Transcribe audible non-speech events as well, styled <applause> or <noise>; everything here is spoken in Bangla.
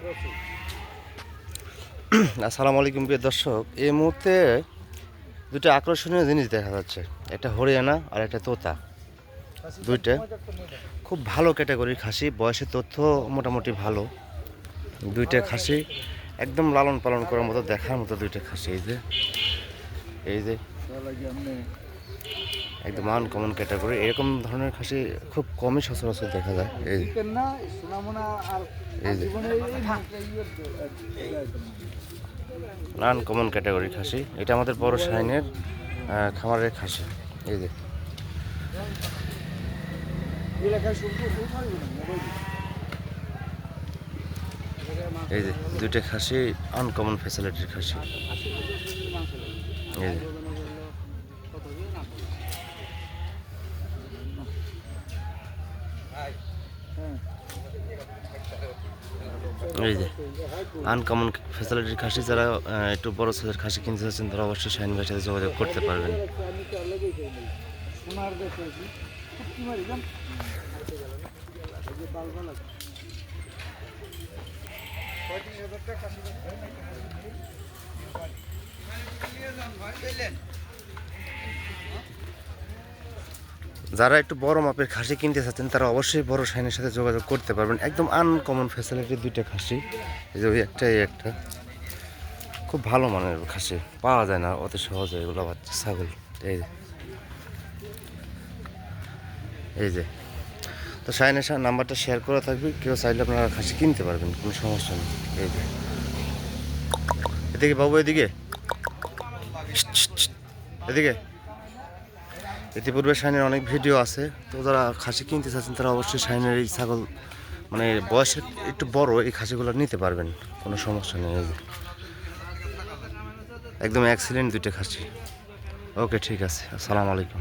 <coughs> আসসালামু আলাইকুম প্রিয় দর্শক, এই মুহূর্তে দুটো আকর্ষণীয় জিনিস দেখা যাচ্ছে। একটা হরিয়ানা আর একটা তোতা। দুইটা খুব ভালো ক্যাটাগরির খাসি, বয়সের তথ্য মোটামুটি ভালো। দুইটা খাসি একদম লালন পালন করার মতো দেখার মতো দুইটা খাসি, এই যে এই যে। একদম আনকমন ক্যাটাগরি এরকম ধরনের খাসি খুব কমই সচরাচর দেখা যায়। এই এই যে। আনকমন ক্যাটাগরি খাসি। এটা আমাদের বড় সাইনের খামারের খাসি। এই যে। এই যে দুইটা খাসি আনকমন ফ্যাসিলিটির খাসি। এই যে। এই যে আনকমন ফ্যাসিলিটির খাসি যারা একটু বড় সাইজের খাসি কিনতে চাচ্ছেন, তারা অবশ্যই শাহিন ভাইয়ের সাথে যোগাযোগ করতে পারবেন। যারা একটু বড় মাপের খাসি কিনতে চাচ্ছেন, তারা অবশ্যই বড় শাইনের সাথে যোগাযোগ করতে পারবেন। একদম আনকমন ফ্যাসিলিটির দুইটা খাসি। এই যে ওই একটা, এই একটা। খুব ভালো মানের খাসি। পাওয়া যায় না, অত সহজে এগুলো বাচ্চা, ছাগল। এই যে। এই যে। তো শাইনের সাথে নাম্বারটা শেয়ার করা থাকবে, কেউ চাইলে আপনারা খাসি কিনতে পারবেন, কোনো সমস্যা নেই। এই যে। এদিকে বাবু, এদিকে। এদিকে। ইতিপূর্বে শাইনের অনেক ভিডিও আছে। তো যারা খাসি কিনতে চাচ্ছেন, তারা অবশ্যই শাইনের এই ছাগল মানে বয়সের একটু বড়, এই খাসিগুলো নিতে পারবেন। কোনো সমস্যা নেই। একদম অ্যাক্সিডেন্ট দুইটা খাসি। ওকে, ঠিক আছে। আসসালামু আলাইকুম।